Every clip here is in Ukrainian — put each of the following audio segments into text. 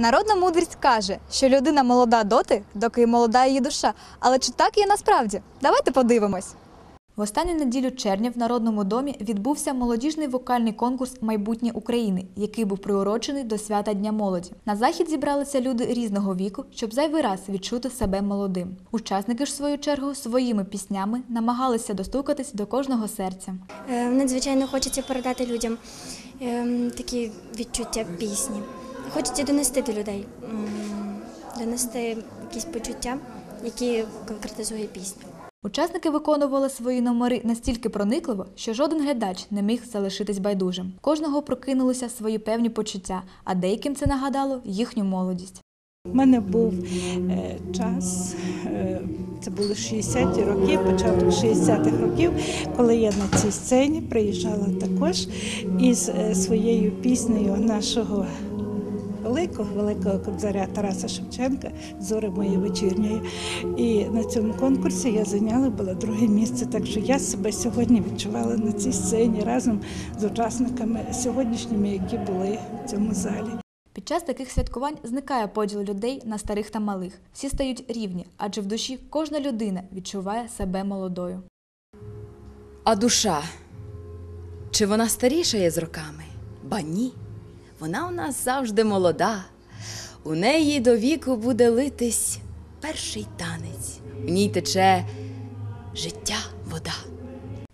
Народна мудрість каже, що людина молода доти, доки молода її душа. Але чи так є насправді? Давайте подивимось. В останню неділю червня в Народному домі відбувся молодіжний вокальний конкурс Майбутнє України, який був приурочений до свята Дня молоді. На захід зібралися люди різного віку, щоб зайвий раз відчути себе молодим. Учасники ж в свою чергу своїми піснями намагалися достукатись до кожного серця. Е, Надзвичайно хочеться передати людям ем, такі відчуття пісні. Хочеться донести до людей, донести якісь почуття, які конкретизує пісня. Учасники виконували свої номери настільки проникливо, що жоден глядач не міг залишитись байдужим. Кожного прокинулися свої певні почуття, а деяким це нагадало їхню молодість. У мене був е, час, е, це були 60-ті роки, початок 60-х років, коли я на цій сцені приїжджала також із е, своєю піснею нашого великого великого кобзаря Тараса Шевченка Зори мої вечірньої. І на цьому конкурсі я зайняла було друге місце. Так що я себе сьогодні відчувала на цій сцені разом з учасниками сьогоднішніми, які були в цьому залі. Під час таких святкувань зникає поділ людей на старих та малих. Всі стають рівні, адже в душі кожна людина відчуває себе молодою. А душа? Чи вона старішає з роками? Ба ні. Вона у нас завжди молода. У неї до віку буде литись перший танець. У ній тече життя вода.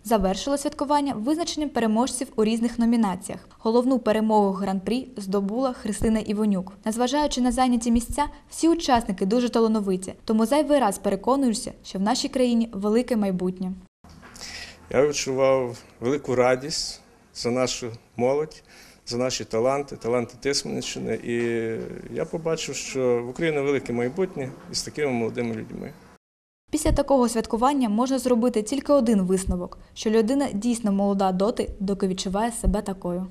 Завершило святкування визначенням переможців у різних номінаціях. Головну перемогу гран-прі здобула Христина Івонюк. Незважаючи на зайняті місця, всі учасники дуже талановиті, тому зайвий раз переконуєшся, що в нашій країні велике майбутнє. Я відчував велику радість за нашу молодь, за наші таланти, таланти Тисменщини. І я побачив, що в Україні велике майбутнє із такими молодими людьми. Після такого святкування можна зробити тільки один висновок, що людина дійсно молода доти, доки відчуває себе такою.